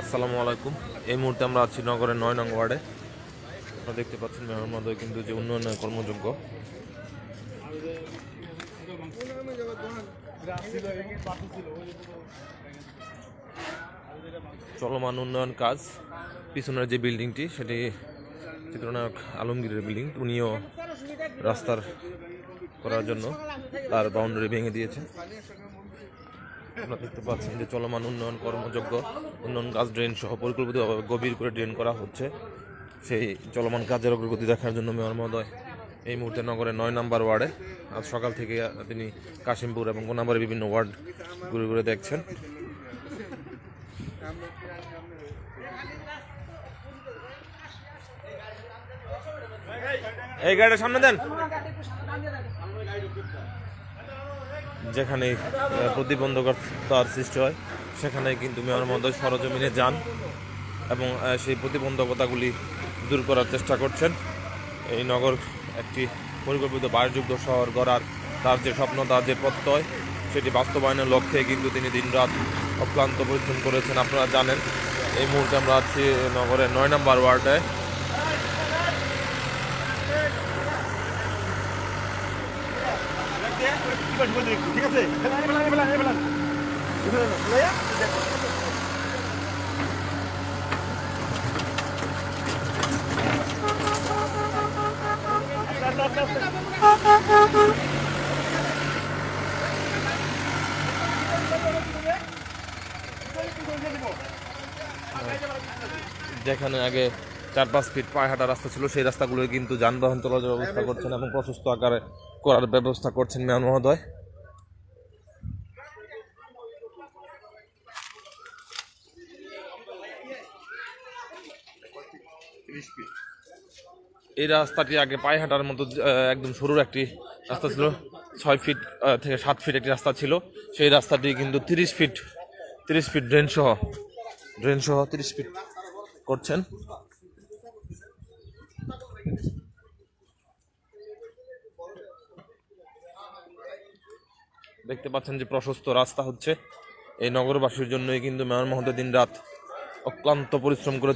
আসসালামু আলাইকুম। এই মুহূর্তে আমরা আছি নগরের নয় নং ওয়ার্ডে। আপনারা দেখতে পাচ্ছেন মেয়র মহোদয় কিন্তু যে উন্নয়নের কর্মযোগ্য চলমান উন্নয়ন কাজ, পিছনের যে বিল্ডিংটি, সেটি চিত্রনায়ক আলমগীরের বিল্ডিং। উনিও রাস্তার করার জন্য তার বাউন্ডারি ভেঙে দিয়েছে আপনারা দেখতে পাচ্ছেন যে চলমান উন্নয়ন কর্মযোগ্য উন্নয়ন কাজ ড্রেন সহ পরিকল্পিতভাবে গভীর করে ড্রেন করা হচ্ছে। সেই চলমান কাজের অগ্রগতি দেখার জন্য মেয়র মহোদয়, এই মুহূর্তে নগরের নয় নম্বর ওয়ার্ডে, আজ সকাল থেকে তিনি কাশিমপুর এবং কোনাবাড়ির বিভিন্ন ওয়ার্ড ঘুরে ঘুরে দেখছেন। এই গাড়িটা সামনে দেন। যেখানে প্রতিবন্ধকতার সৃষ্টি হয়, সেখানে কিন্তু মেয়র মহোদয় সরজমিনে যান এবং সেই প্রতিবন্ধকতাগুলি দূর করার চেষ্টা করছেন। এই নগর একটি পরিকল্পিত বাসযুক্ত শহর গড়ার তার যে স্বপ্ন, তার যে প্রত্যয়, সেটি বাস্তবায়নের লক্ষ্যে কিন্তু তিনি দিনরাত অক্লান্ত পরিশ্রম করেছেন, আপনারা জানেন। এই মুহূর্তে আমরা আছি নগরের নয় নম্বর ওয়ার্ডে। যেখানে আগে চার পাঁচ ফিট পায়ে হাঁটা রাস্তা ছিল, সেই রাস্তাগুলো কিন্তু যানবাহন চলাচলের ব্যবস্থা করছেন এবং প্রশস্ত আকারে করার ব্যবস্থা করছেন মেয়র মহোদয়। এই রাস্তাটি আগে পায়ে হাঁটার মতো একদম সরুর একটি রাস্তা ছিল, ছয় ফিট থেকে সাত ফিট একটি রাস্তা ছিল। সেই রাস্তাটি কিন্তু তিরিশ ফিট তিরিশ ফিট ড্রেন সহ ড্রেন সহ তিরিশ ফিট করছেন। দেখতে পাচ্ছেন যে প্রশস্ত রাস্তা হচ্ছে। এই নগরবাসীর জন্যই কিন্তু মেয়র মহোদয় দিন রাত অক্লান্ত পরিশ্রম করে